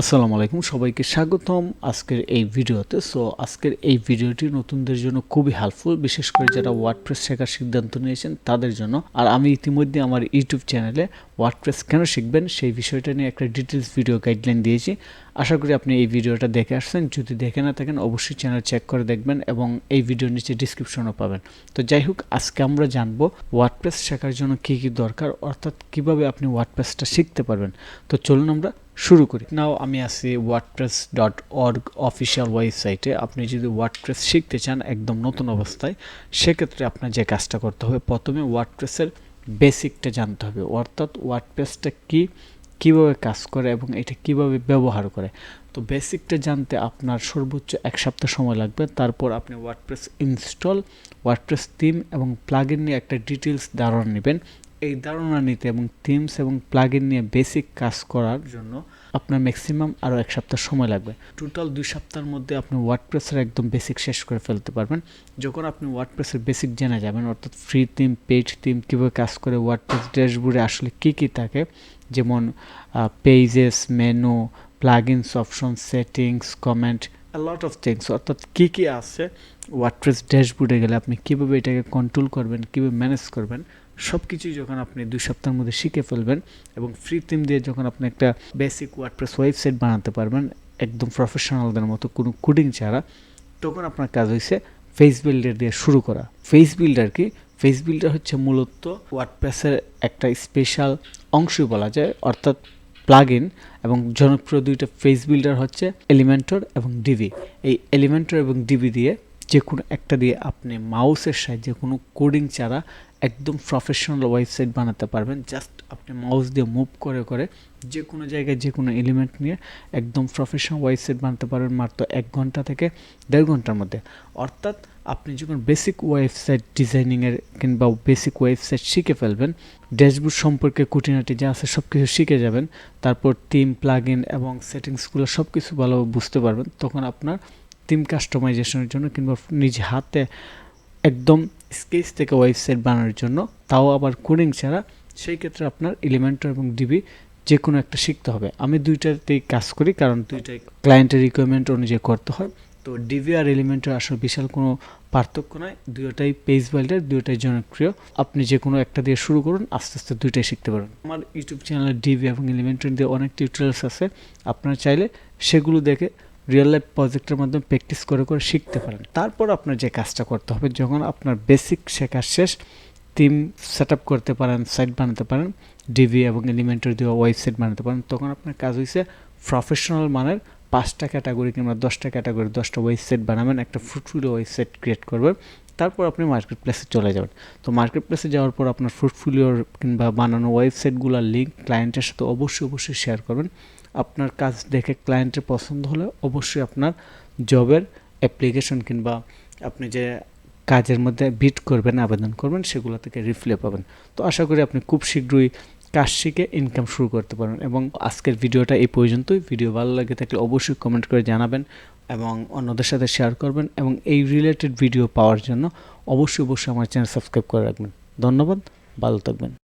আসসালামু আলাইকুম, সবাইকে স্বাগতম আজকের এই ভিডিওতে। সো আজকের এই ভিডিওটি নতুনদের জন্য খুবই হেল্পফুল বিশেষ করে যারা ওয়ার্ডপ্রেস শেখার সিদ্ধান্ত নিয়েছেন তাদের জন্য। আর আমি ইতিমধ্যে আমার ইউটিউব চ্যানেলে ওয়ার্ডপ্রেস কেন শিখবেন সেই বিষয়টা নিয়ে একটা ডিটেলস ভিডিও গাইডলাইন দিয়েছি। আশা করি আপনি এই ভিডিওটা দেখে আসছেন। যদি দেখে না থাকেন, অবশ্যই চ্যানেল চেক করে দেখবেন এবং এই ভিডিওর নিচে ডিসক্রিপশনও পাবেন। তো যাই হোক, আজকে আমরা জানব ওয়ার্ডপ্রেস শেখার জন্য কী কী দরকার, অর্থাৎ কীভাবে আপনি ওয়ার্ডপ্রেসটা শিখতে পারবেন। তো চলুন আমরা শুরু করি। নাও আমি আছি ওয়ার্ডপ্রেস ডট অর্গ অফিসিয়াল ওয়েবসাইটে আপনি যদি ওয়ার্ডপ্রেস শিখতে চান একদম নতুন অবস্থায়, সেক্ষেত্রে আপনার যে কাজটা করতে হবে, প্রথমে ওয়ার্ডপ্রেসের বেসিকটা জানতে হবে। অর্থাৎ ওয়ার্ডপ্রেসটা কী, কীভাবে কাজ করে এবং এটা কীভাবে ব্যবহার করে। তো বেসিকটা জানতে আপনার সর্বোচ্চ এক সপ্তাহ সময় লাগবে। তারপর আপনি ওয়ার্ডপ্রেস ইনস্টল ওয়ার্ডপ্রেস থিম এবং প্লাগইন নিয়ে একটা ডিটেলস ধারণা নেবেন। এই ধারণা নিতে এবং থিমস এবং প্লাগইন নিয়ে বেসিক কাজ করার জন্য আপনার ম্যাক্সিমাম আরও এক সপ্তাহ সময় লাগবে। টোটাল দুই সপ্তাহের মধ্যে আপনি ওয়ার্ডপ্রেসের একদম বেসিক শেষ করে ফেলতে পারবেন। যখন আপনি ওয়ার্ডপ্রেসের বেসিক জেনে যাবেন, অর্থাৎ ফ্রি থিম পেজ থিম কীভাবে কাজ করে ওয়ার্ডপ্রেস ড্যাশবোর্ডে আসলে কী কী থাকে, যেমন pages menu plugins option settings comment lot of things অর্থাৎ কী কী আছে ওয়ার্ডপ্রেস ড্যাশবোর্ডে গেলে আপনি কীভাবে এটাকে কন্ট্রোল করবেন, কীভাবে ম্যানেজ করবেন সব কিছুই যখন আপনি দুই সপ্তাহের মধ্যে শিখে ফেলবেন এবং ফ্রি থিম দিয়ে যখন আপনি একটা বেসিক ওয়ার্ডপ্রেস ওয়েবসাইট বানাতে পারবেন, একদম প্রফেশনালদের মতো কোনো কোডিং ছাড়া, তখন আপনার কাজ হয়েছে ফেস বিল্ডার দিয়ে শুরু করা। ফেস বিল্ডার কি? ফেস বিল্ডার হচ্ছে মূলত ওয়ার্ডপ্রেসের একটা স্পেশাল অংশ বলা যায়, অর্থাৎ প্লাগ ইন এবং জনপ্রিয় দুইটা ফেস বিল্ডার হচ্ছে এলিমেন্টর এবং ডিবি এই এলিমেন্টর এবং ডিবি দিয়ে যে কোনো একটা দিয়ে আপনি মাউসের সাহায্যে কোনো কোডিং ছাড়া একদম প্রফেশনাল ওয়েবসাইট বানাতে পারবেন। জাস্ট আপনি মাউস দিয়ে মুভ করে করে যে কোনো জায়গায় যে কোনো এলিমেন্ট নিয়ে একদম প্রফেশনাল ওয়েবসাইট বানাতে পারবেন মাত্র এক ঘণ্টা থেকে দেড় ঘণ্টার মধ্যে। অর্থাৎ আপনি যখন বেসিক ওয়েবসাইট ডিজাইনিংয়ের কিংবা বেসিক ওয়েবসাইট শিখে ফেলবেন ড্যাশবোর্ড সম্পর্কে খুঁটিনাটি যা আছে সব কিছু শিখে যাবেন, তারপর টিম প্লাগ ইন এবং সেটিংসগুলো সব কিছু ভালোভাবে বুঝতে পারবেন, তখন আপনার টিম কাস্টমাইজেশনের জন্য কিংবা নিজ হাতে একদম স্কেচ থেকে ওয়েবসাইট বানানোর জন্য তাও আবার কোডিং ছাড়া সেই ক্ষেত্রে আপনার এলিমেন্টর এবং ডিবি যে কোনো একটা শিখতে হবে। আমি দুইটাতেই কাজ করি কারণ দুইটাই। ক্লায়েন্টের রিকোয়ারমেন্ট অনুযায়ী করতে হয়। তো ডিবি আর এলিমেন্টের আসলে বিশাল কোনো পার্থক্য নয় দুইটাই পেজ বিল্ডার দুইটাই জনপ্রিয়। আপনি যে কোনো একটা দিয়ে শুরু করুন আস্তে আস্তে দুইটাই শিখতে পারেন আমার ইউটিউব চ্যানেলে ডিবি এবং এলিমেন্টার দিয়ে অনেক টিউটোরিয়ালস আছে। আপনারা চাইলে সেগুলো দেখে রিয়েল লাইফ প্রজেক্টের মাধ্যমে প্র্যাকটিস করে করে শিখতে পারেন। তারপর আপনার যে কাজটা করতে হবে, যখন আপনার বেসিক শেখার শেষ টিম সেট আপ করতে পারেন সাইট বানাতে পারেন ডিভি এবং এলিমেন্টার দিয়ে ওয়েবসাইট বানাতে পারেন, তখন আপনার কাজ হয়েছে প্রফেশনাল মানের পাঁচটা ক্যাটাগরি কিংবা দশটা ক্যাটাগরি দশটা ওয়েবসাইট বানাবেন, একটা ফ্রুটফুল ওয়েবসাইট ক্রিয়েট করবেন, তারপর আপনি মার্কেট প্লেসে চলে যাবেন। তো মার্কেট প্লেসে যাওয়ার পর আপনার ফ্রুটফুলিওর কিংবা বানানো ওয়েবসাইটগুলোর লিঙ্ক ক্লায়েন্টের সাথে অবশ্যই অবশ্যই শেয়ার করবেন। আপনার কাজ দেখে ক্লায়েন্টের পছন্দ হলে অবশ্যই আপনার জবের অ্যাপ্লিকেশন কিংবা আপনি যে কাজের মধ্যে বিট করবেন, আবেদন করবেন, সেগুলো থেকে রিফ্লে পাবেন। তো আশা করি আপনি খুব শীঘ্রই কাজ শিখে ইনকাম শুরু করতে পারেন এবং আজকের ভিডিওটা এই পর্যন্তই। ভিডিও ভালো লাগে থাকলে অবশ্যই কমেন্ট করে জানাবেন এবং অন্যদের সাথে শেয়ার করবেন এবং এই রিলেটেড ভিডিও পাওয়ার জন্য অবশ্যই অবশ্যই আমার চ্যানেল সাবস্ক্রাইব করে রাখবেন। ধন্যবাদ, ভালো থাকবেন।